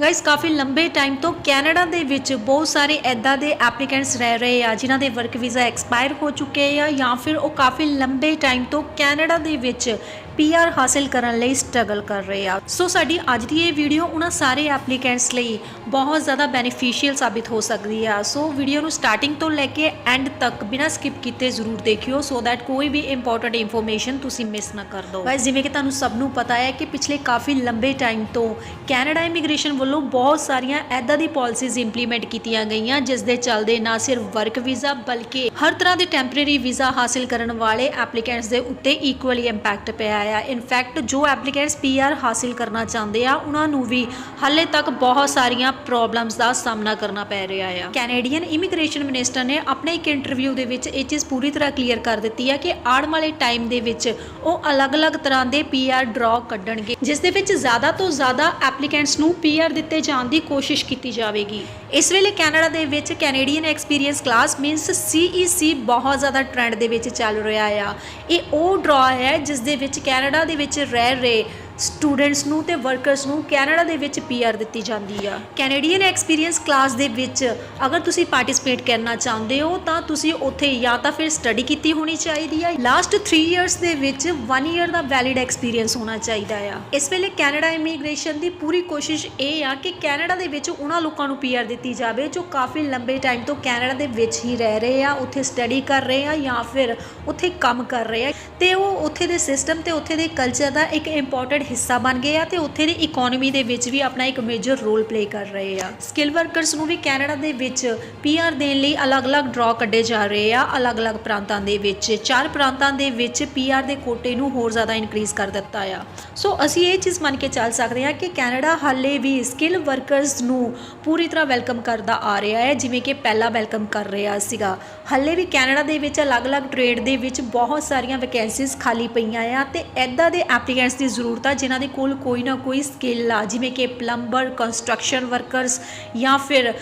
Guys ਕਾਫੀ ਲੰਬੇ time ਤੋਂ Canada ਦੇ ਵਿੱਚ ਬਹੁਤ ਸਾਰੇ ਐਦਾਂ ਦੇ ਐਪਲੀਕੈਂਟਸ ਰਹਿ ਰਹੇ ਆ, ਜਿਨ੍ਹਾਂ ਦੇ ਵਰਕ ਵੀਜ਼ਾ ਐਕਸਪਾਇਰ ਹੋ ਚੁੱਕੇ ਆ ਜਾਂ ਫਿਰ ਉਹ ਕਾਫੀ ਲੰਬੇ ਟਾਈਮ ਤੋਂ ਕੈਨੇਡਾ ਦੇ ਵਿੱਚ ਪੀਆਰ ਹਾਸਲ ਕਰਨ ਲਈ ਸਟਰਗਲ ਕਰ ਰਹੇ ਆ। ਸੋ ਸਾਡੀ ਅੱਜ ਦੀ ਇਹ ਵੀਡੀਓ ਉਹਨਾਂ ਸਾਰੇ ਐਪਲੀਕੈਂਟਸ ਲਈ ਬਹੁਤ ਜ਼ਿਆਦਾ ਬੈਨੀਫੀਸ਼ੀਅਲ ਸਾਬਿਤ ਹੋ ਸਕਦੀ ਆ। ਸੋ ਵੀਡੀਓ ਨੂੰ ਸਟਾਰਟਿੰਗ ਤੋਂ ਲੈ ਕੇ ਐਂਡ ਤੱਕ ਬਿਨਾਂ ਸਕਿਪ ਕੀਤੇ ਜ਼ਰੂਰ ਦੇਖਿਓ ਸੋ ਦੈਟ ਕੋਈ ਵੀ ਇੰਪੋਰਟੈਂਟ ਇਨਫੋਰਮੇਸ਼ਨ ਤੁਸੀਂ ਮਿਸ ਨਾ ਕਰ ਦਿਓ। ਗਾਇਸ ਜਿਵੇਂ ਕਿ ਤੁਹਾਨੂੰ ਸਭ ਨੂੰ ਪਤਾ ਹੈ ਕਿ ਪਿਛਲੇ ਕਾਫੀ ਲੰਬੇ ਟਾਈਮ ਤੋਂ ਕੈਨੇਡਾ ਇਮੀਗ੍ਰੇਸ਼ਨ ਵੱਲੋਂ ਬਹੁਤ ਸਾਰੀਆਂ ਐਦਾਂ ਦੀ ਪਾਲਿਸੀਜ਼ ਇੰਪਲੀਮੈਂਟ ਕੀਤੀਆਂ ਗਈਆਂ ਜਿਸ ਦੇ ਚੱਲਦੇ ਨਾ ਸਿਰਫ ਵਰਕ ਵੀਜ਼ਾ ਬਲਕਿ ਹਰ ਤਰ੍ਹਾਂ ਦੇ ਟੈਂਪਰੇਰੀ ਵੀਜ਼ਾ ਹਾਸਲ ਕਰਨ ਵਾਲੇ ਐਪਲੀਕੈਂਟਸ ਦੇ ਉੱਤੇ ਇਕੁਅਲੀ ਇੰਪੈਕਟ ਪਿਆ ਹੈ। ਆ ਇਨਫੈਕਟ ਜੋ ਐਪਲੀਕੈਂਟਸ ਪੀਆਰ ਹਾਸਿਲ ਕਰਨਾ ਚਾਹੁੰਦੇ ਆ, ਉਹਨਾਂ ਨੂੰ ਵੀ ਹਾਲੇ ਤੱਕ ਬਹੁਤ ਸਾਰੀਆਂ ਪ੍ਰੋਬਲਮਸ ਦਾ ਸਾਹਮਣਾ ਕਰਨਾ ਪੈ ਰਿਹਾ ਆ। ਕੈਨੇਡੀਅਨ ਇਮੀਗ੍ਰੇਸ਼ਨ ਮਿਨਿਸਟਰ ਨੇ ਆਪਣੇ ਇੱਕ ਇੰਟਰਵਿਊ ਦੇ ਵਿੱਚ ਇਹ ਚੀਜ਼ ਪੂਰੀ ਤਰ੍ਹਾਂ ਕਲੀਅਰ ਕਰ ਦਿੱਤੀ ਹੈ ਕਿ ਆਉਣ ਵਾਲੇ ਟਾਈਮ ਦੇ ਵਿੱਚ ਉਹ ਅਲੱਗ-ਅਲੱਗ ਤਰ੍ਹਾਂ ਦੇ ਪੀਆਰ ਡਰਾ ਕੱਢਣਗੇ, ਜਿਸ ਦੇ ਵਿੱਚ ਜ਼ਿਆਦਾ ਤੋਂ ਜ਼ਿਆਦਾ ਐਪਲੀਕੈਂਟਸ ਨੂੰ ਪੀਆਰ ਦਿੱਤੇ ਜਾਣ ਦੀ ਕੋਸ਼ਿਸ਼ ਕੀਤੀ ਜਾਵੇਗੀ। ਇਸ ਵੇਲੇ ਕੈਨੇਡਾ ਦੇ ਵਿੱਚ Canadian experience class means CEC ਬਹੁਤ ਜ਼ਿਆਦਾ ਟ੍ਰੈਂਡ ਦੇ ਵਿੱਚ ਚੱਲ ਰਿਹਾ ਆ। ਇਹ ਉਹ ਡਰਾ ਹੈ ਜਿਸ ਦੇ ਵਿੱਚ ਕੈਨੇਡਾ ਦੇ ਵਿੱਚ ਰਹਿ ਰਹੇ ਸਟੂਡੈਂਟਸ ਨੂੰ ਤੇ ਵਰਕਰਸ ਨੂੰ ਕੈਨੇਡਾ ਦੇ ਵਿੱਚ ਪੀਆਰ ਦਿੱਤੀ ਜਾਂਦੀ ਆ। ਕੈਨੇਡੀਅਨ ਐਕਸਪੀਰੀਅੰਸ ਕਲਾਸ ਦੇ ਵਿੱਚ ਅਗਰ ਤੁਸੀਂ ਪਾਰਟਿਸਿਪੇਟ ਕਰਨਾ ਚਾਹੁੰਦੇ ਹੋ, ਤਾਂ ਤੁਸੀਂ ਉੱਥੇ ਜਾਂ ਤਾਂ ਫਿਰ ਸਟੱਡੀ ਕੀਤੀ ਹੋਣੀ ਚਾਹੀਦੀ ਆ। ਲਾਸਟ 3 ਇਅਰਸ ਦੇ ਵਿੱਚ 1 ਇਅਰ ਦਾ ਵੈਲਿਡ ਐਕਸਪੀਰੀਅੰਸ ਹੋਣਾ ਚਾਹੀਦਾ ਆ। ਇਸ ਵੇਲੇ ਕੈਨੇਡਾ ਇਮੀਗ੍ਰੇਸ਼ਨ ਦੀ ਪੂਰੀ ਕੋਸ਼ਿਸ਼ ਇਹ ਆ ਕਿ ਕੈਨੇਡਾ ਦੇ ਵਿੱਚ ਉਹਨਾਂ ਲੋਕਾਂ ਨੂੰ ਪੀਆਰ ਦਿੱਤੀ ਜਾਵੇ ਜੋ ਕਾਫੀ ਲੰਬੇ ਟਾਈਮ ਤੋਂ ਕੈਨੇਡਾ ਦੇ ਵਿੱਚ ਹੀ ਰਹਿ ਰਹੇ ਆ, ਉੱਥੇ ਸਟੱਡੀ ਕਰ ਰਹੇ ਆ ਜਾਂ ਫਿਰ ਉੱਥੇ ਕੰਮ ਕਰ ਰਹੇ ਆ। ਤੇ ਉਹ ਉੱਥੇ ਦੇ ਸਿਸਟਮ ਤੇ ਉੱਥੇ ਦੇ ਕਲਚਰ ਦਾ ਇੱਕ ਇੰਪੋਰਟੈਂਟ ਹਿੱਸਾ ਬਣ ਗਏ ਆ ਤੇ ਉੱਥੇ ਦੀ ਇਕਨੋਮੀ ਦੇ ਵਿੱਚ ਵੀ ਆਪਣਾ ਇੱਕ ਮੇਜਰ ਰੋਲ ਪਲੇ ਕਰ ਰਹੇ ਆ। ਸਕਿੱਲ ਵਰਕਰਸ ਨੂੰ ਵੀ ਕੈਨੇਡਾ ਦੇ ਵਿੱਚ ਪੀਆਰ ਦੇਣ ਲਈ ਅਲੱਗ-ਅਲੱਗ ਡਰਾ ਕੱਢੇ ਜਾ ਰਹੇ ਆ, ਅਲੱਗ-ਅਲੱਗ ਪ੍ਰਾਂਤਾਂ ਦੇ ਵਿੱਚ। ਚਾਰ ਪ੍ਰਾਂਤਾਂ ਦੇ ਵਿੱਚ ਪੀਆਰ ਦੇ ਕੋਟੇ ਨੂੰ ਹੋਰ ਜ਼ਿਆਦਾ ਇਨਕਰੀਜ਼ ਕਰ ਦਿੱਤਾ ਆ। ਸੋ ਅਸੀਂ ਇਹ ਚੀਜ਼ ਮੰਨ ਕੇ ਚੱਲ ਸਕਦੇ ਹਾਂ ਕਿ ਕੈਨੇਡਾ ਹਾਲੇ ਵੀ ਸਕਿੱਲ ਵਰਕਰਸ ਨੂੰ ਪੂਰੀ ਤਰ੍ਹਾਂ ਵੈਲਕਮ ਕਰਦਾ ਆ ਰਿਹਾ ਹੈ, ਜਿਵੇਂ ਕਿ ਪਹਿਲਾਂ ਵੈਲਕਮ ਕਰ ਰਿਹਾ ਸੀਗਾ। ਹਾਲੇ ਵੀ ਕੈਨੇਡਾ ਦੇ ਵਿੱਚ ਅਲੱਗ-ਅਲੱਗ ਟ੍ਰੇਡ ਦੇ ਵਿੱਚ ਬਹੁਤ ਸਾਰੀਆਂ ਵੈਕੈਂਸੀਜ਼ ਖਾਲੀ ਪਈਆਂ ਆ ਤੇ ਐਦਾਂ ਦੇ ਐਪਲੀਕੈਂਟਸ ਦੀ ਜ਼ਰੂਰਤ ਆ, ਜਿਨ੍ਹਾਂ ਦੇ ਕੋਲ ਕੋਈ ਨਾ ਕੋਈ ਸਕਿੱਲ ਆ, ਜਿਵੇਂ ਕਿ ਪਲੰਬਰ ਕੰਸਟਰਕਸ਼ਨ ਵਰਕਰਸ ਜਾਂ ਫਿਰ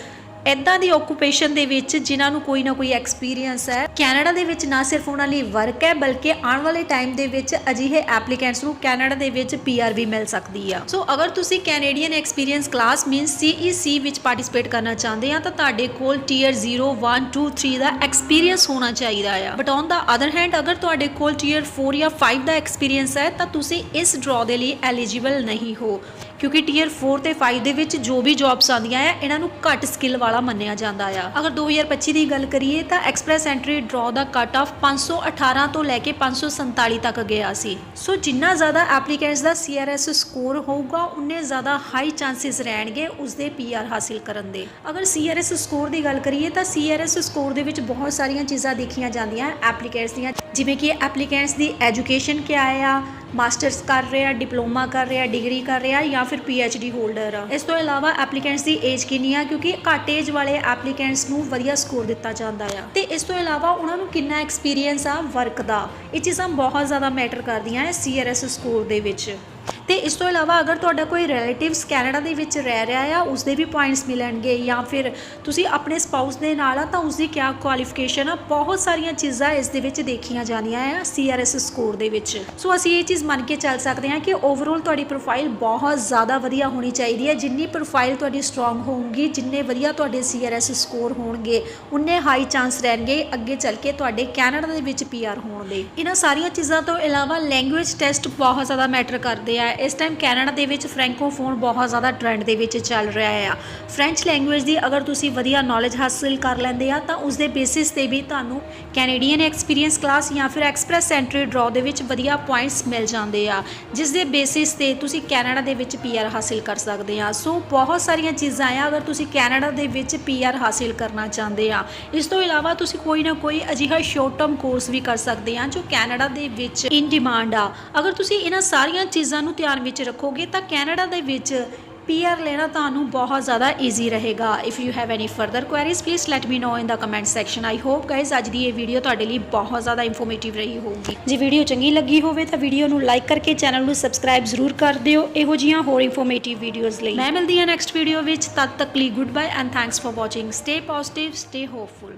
ਐਦਾਂ ਦੀ ਓਕੂਪੇਸ਼ਨ ਦੇ ਵਿੱਚ ਜਿਨ੍ਹਾਂ ਨੂੰ ਕੋਈ ਨਾ ਕੋਈ ਐਕਸਪੀਰੀਅੰਸ ਹੈ। ਕੈਨੇਡਾ ਦੇ ਵਿੱਚ ਨਾ ਸਿਰਫ ਉਹਨਾਂ ਲਈ ਵਰਕ ਹੈ, ਬਲਕਿ ਆਉਣ ਵਾਲੇ ਟਾਈਮ ਦੇ ਵਿੱਚ ਅਜਿਹੇ ਐਪਲੀਕੈਂਟਸ ਨੂੰ ਕੈਨੇਡਾ ਦੇ ਵਿੱਚ ਪੀਆਰ ਵੀ ਮਿਲ ਸਕਦੀ ਆ। ਸੋ ਅਗਰ ਤੁਸੀਂ Canadian experience class means CEC ਵਿੱਚ ਪਾਰਟਿਸਿਪੇਟ ਕਰਨਾ ਚਾਹੁੰਦੇ ਆ, ਤਾਂ ਤੁਹਾਡੇ ਕੋਲ ਟੀਅਰ 0 1 2 3 ਦਾ ਐਕਸਪੀਰੀਅੰਸ ਹੋਣਾ ਚਾਹੀਦਾ ਆ। But on the other hand ਅਗਰ ਤੁਹਾਡੇ ਕੋਲ ਟੀਅਰ 4 ਜਾਂ 5 ਦਾ ਐਕਸਪੀਰੀਅੰਸ ਹੈ, ਤਾਂ ਤੁਸੀਂ ਇਸ ਡਰਾ ਦੇ ਲਈ ਐਲੀਜੀਬਲ ਨਹੀਂ ਹੋ। ਕਿਉਂਕਿ ਟੀਅਰ 4 ਤੇ 5 ਦੇ ਵਿੱਚ ਜੋ ਵੀ ਜੌਬਸ ਆਉਂਦੀਆਂ ਆ, ਇਹਨਾਂ ਨੂੰ ਘੱਟ ਸਕਿੱਲ ਵਾਲਾ ਮੰਨਿਆ ਜਾਂਦਾ ਆ। ਅਗਰ 2025 ਦੀ ਗੱਲ ਕਰੀਏ ਤਾਂ ਐਕਸਪ੍ਰੈਸ ਐਂਟਰੀ ਡਰਾ ਦਾ ਕੱਟ ਆਫ 518 ਤੋਂ ਲੈ ਕੇ 547 ਤੱਕ ਗਿਆ ਸੀ। ਸੋ ਜਿੰਨਾ ਜ਼ਿਆਦਾ ਐਪਲੀਕੈਂਟਸ ਦਾ CRS ਸਕੋਰ ਹੋਊਗਾ, ਉਨੇ ਜ਼ਿਆਦਾ ਹਾਈ ਚਾਂਸਸ ਰਹਿਣਗੇ ਉਸ ਦੇ PR ਹਾਸਿਲ ਕਰਨ ਦੇ। ਅਗਰ CRS ਸਕੋਰ ਦੀ ਗੱਲ ਕਰੀਏ ਤਾਂ CRS ਸਕੋਰ ਦੇ ਵਿੱਚ ਬਹੁਤ ਸਾਰੀਆਂ ਚੀਜ਼ਾਂ ਦੇਖੀਆਂ ਜਾਂਦੀਆਂ ਐਪਲੀਕੈਂਟਸ ਦੀਆਂ, ਜਿਵੇਂ ਕਿ ਐਪਲੀਕੈਂਟਸ ਦੀ ਐਜੂਕੇਸ਼ਨ ਕਿਆ ਆ ਮਾਸਟਰਸ ਕਰ ਰਿਹਾ ਡਿਪਲੋਮਾ ਕਰ ਰਿਹਾ ਡਿਗਰੀ ਕਰ ਰਿਹਾ ਜਾਂ ਫਿਰ ਡੀ ਹੋਲਡਰ ਆ। ਇਸ ਤੋਂ ਇਲਾਵਾ ਐਪਲੀਕੈਂਟਸ ਦੀ ਏਜ ਕਿੰਨੀ ਆ? ਕਿਉਂਕਿ ਘੱਟ ਏਜ ਵਾਲੇ ਐਪਲੀਕੈਂਟਸ ਨੂੰ ਵਧੀਆ ਸਕੋਰ ਦਿੱਤਾ ਜਾਂਦਾ ਆ। ਤੇ ਇਸ ਤੋਂ ਇਲਾਵਾ ਉਹਨਾਂ ਨੂੰ ਕਿੰਨਾ ਐਕਸਪੀਰੀਅੰਸ ਆ ਵਰਕ ਦਾ? ਇਹ ਚੀਜ਼ਾਂ ਬਹੁਤ ਜ਼ਿਆਦਾ ਮੈਟਰ ਕਰਦੀਆਂ ਹੈ ਸੀਆਰਐਸ ਸਕੋਰ ਦੇ ਵਿੱਚ। ਤੇ ਇਸ ਤੋਂ ਇਲਾਵਾ ਅਗਰ ਤੁਹਾਡਾ ਕੋਈ ਰਿਲੇਟਿਵਸ ਕੈਨੇਡਾ ਦੇ ਵਿੱਚ ਰਹਿ ਰਿਹਾ ਆ ਉਸ ਦੇ ਵੀ ਪੁਆਇੰਟਸ ਮਿਲਣਗੇ ਜਾਂ ਫਿਰ ਤੁਸੀਂ ਆਪਣੇ ਸਪਾਊਸ ਦੇ ਨਾਲ ਆ, ਤਾਂ ਉਸ ਦੀ ਕਿਆ ਕੁਆਲੀਫਿਕੇਸ਼ਨ ਆ? ਬਹੁਤ ਸਾਰੀਆਂ ਚੀਜ਼ਾਂ ਇਸ ਦੇ ਵਿੱਚ ਦੇਖੀਆਂ ਜਾਂਦੀਆਂ ਆ ਸੀਆਰਐਸ ਸਕੋਰ ਦੇ ਵਿੱਚ। ਸੋ ਅਸੀਂ ਇਹ ਚੀਜ਼ ਮੰਨ ਕੇ ਚੱਲ ਸਕਦੇ ਹਾਂ ਕਿ ਓਵਰਆਲ ਤੁਹਾਡੀ ਪ੍ਰੋਫਾਈਲ ਬਹੁਤ ਜ਼ਿਆਦਾ ਵਧੀਆ ਹੋਣੀ ਚਾਹੀਦੀ ਹੈ। ਜਿੰਨੀ ਪ੍ਰੋਫਾਈਲ ਤੁਹਾਡੀ ਸਟਰੋਂਗ ਹੋਊਗੀ, ਜਿੰਨੇ ਵਧੀਆ ਤੁਹਾਡੇ ਸੀਆਰਐਸ ਸਕੋਰ ਹੋਣਗੇ, ਉਨੇ ਹਾਈ ਚਾਂਸ ਰਹਿਣਗੇ ਅੱਗੇ ਚੱਲ ਕੇ ਤੁਹਾਡੇ ਕੈਨੇਡਾ ਦੇ ਵਿੱਚ ਪੀਆਰ ਹੋਣ ਦੇ। ਇਹਨਾਂ ਸਾਰੀਆਂ ਚੀਜ਼ਾਂ ਤੋਂ ਇਲਾਵਾ ਲੈਂਗੁਏਜ ਟੈਸਟ ਬਹੁਤ ਜ਼ਿਆਦਾ ਮੈਟਰ ਕਰਦੇ ਆ ਇਸ ਟਾਈਮ ਕੈਨੇਡਾ ਦੇ ਵਿੱਚ ਫ੍ਰੈਂਕੋਫੋਨ ਬਹੁਤ ਜ਼ਿਆਦਾ ਟ੍ਰੈਂਡ ਦੇ ਵਿੱਚ ਚੱਲ ਰਿਹਾ ਆ ਫ੍ਰੈਂਚ ਲੈਂਗੁਏਜ ਦੀ ਅਗਰ ਤੁਸੀਂ ਵਧੀਆ ਨੌਲੇਜ ਹਾਸਲ ਕਰ ਲੈਂਦੇ ਆ, ਤਾਂ ਉਸ ਦੇ ਬੇਸਿਸ ਤੇ ਵੀ ਤੁਹਾਨੂੰ ਕੈਨੇਡੀਅਨ ਐਕਸਪੀਰੀਅੰਸ ਕਲਾਸ ਜਾਂ ਫਿਰ ਐਕਸਪ੍ਰੈਸ ਐਂਟਰੀ ਡਰਾ ਦੇ ਵਿੱਚ ਵਧੀਆ ਪੁਆਇੰਟਸ ਮਿਲ ਜਾਂਦੇ ਆ। ਜਿਸ ਦੇ ਬੇਸਿਸ ਤੇ ਤੁਸੀਂ ਕੈਨੇਡਾ ਦੇ ਵਿੱਚ ਪੀਆਰ ਹਾਸਲ ਕਰ ਸਕਦੇ ਆ। ਸੋ ਬਹੁਤ ਸਾਰੀਆਂ ਚੀਜ਼ਾਂ ਆ ਅਗਰ ਤੁਸੀਂ ਕੈਨੇਡਾ ਦੇ ਵਿੱਚ ਪੀਆਰ ਹਾਸਲ ਕਰਨਾ ਚਾਹੁੰਦੇ ਆ। ਇਸ ਤੋਂ ਇਲਾਵਾ ਤੁਸੀਂ ਕੋਈ ਨਾ ਕੋਈ ਅਜਿਹਾ ਸ਼ਾਰਟ ਟਰਮ ਕੋਰਸ ਵੀ ਕਰ ਸਕਦੇ ਆ, ਜੋ ਕੈਨੇਡਾ ਦੇ ਵਿੱਚ ਇਨ ਡਿਮਾਂਡ ਆ। ਅਗਰ ਤੁਸੀਂ ਇਹਨਾਂ ਸਾਰੀਆਂ ਚੀਜ਼ਾਂ ਨੂੰ ਧਿਆਨ ਵਿੱਚ ਰੱਖੋਗੇ ਤਾਂ ਕੈਨੇਡਾ ਦੇ ਵਿੱਚ ਪੀਆਰ ਲੈਣਾ ਤੁਹਾਨੂੰ ਬਹੁਤ ਜ਼ਿਆਦਾ ਈਜ਼ੀ ਰਹੇਗਾ। If you have any further queries please let me know in the comment section I hope guys ਅੱਜ ਦੀ ਇਹ ਵੀਡੀਓ ਤੁਹਾਡੇ ਲਈ ਬਹੁਤ ਜ਼ਿਆਦਾ ਇਨਫੋਰਮੇਟਿਵ ਰਹੀ ਹੋਊਗੀ। ਜੇ ਵੀਡੀਓ ਚੰਗੀ ਲੱਗੀ ਹੋਵੇ ਤਾਂ ਵੀਡੀਓ ਨੂੰ ਲਾਈਕ ਕਰਕੇ ਚੈਨਲ ਨੂੰ ਸਬਸਕ੍ਰਾਈਬ ਜ਼ਰੂਰ ਕਰ ਦਿਓ। ਇਹੋ ਜਿਹੀਆਂ ਹੋਰ ਇਨਫੋਰਮੇਟਿਵ ਵੀਡੀਓਜ਼ ਲਈ। ਮੈਂ ਮਿਲਦੀ ਹਾਂ ਨੈਕਸਟ ਵੀਡੀਓ ਵਿੱਚ। ਤਦ ਤੱਕ ਲਈ goodbye and thanks for watching stay positive stay hopeful